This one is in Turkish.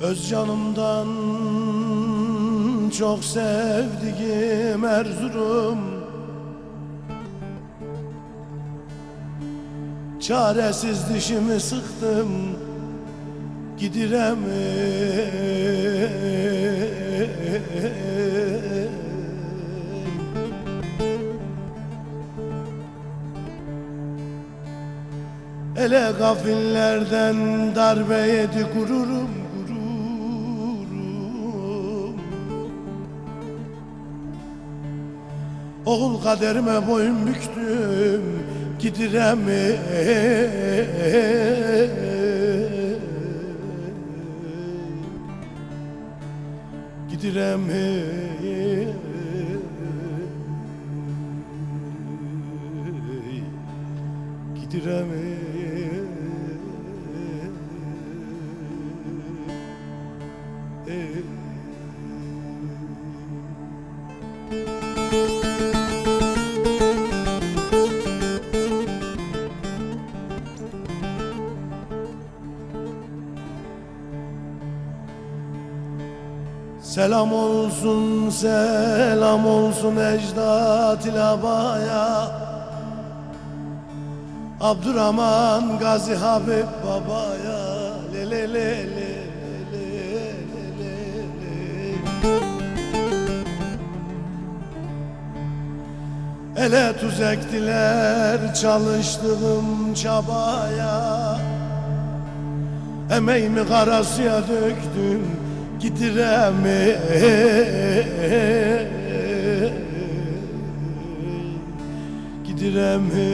Öz canımdan çok sevdiğim Erzurum. Çaresiz dişimi sıktım Gidirem Ele gafillerden darbe yedi gururum Oğul kaderime boyun büktüm Gidirem Gidirem Gidirem Selam olsun, selam olsun ecdat ilabaya Abdurrahman Gazi Habib babaya. Le le le le le le le. Le Ele tuz ektiler çalıştığım çabaya. Emeğimi karasıya döktüm gidiremi gidiremi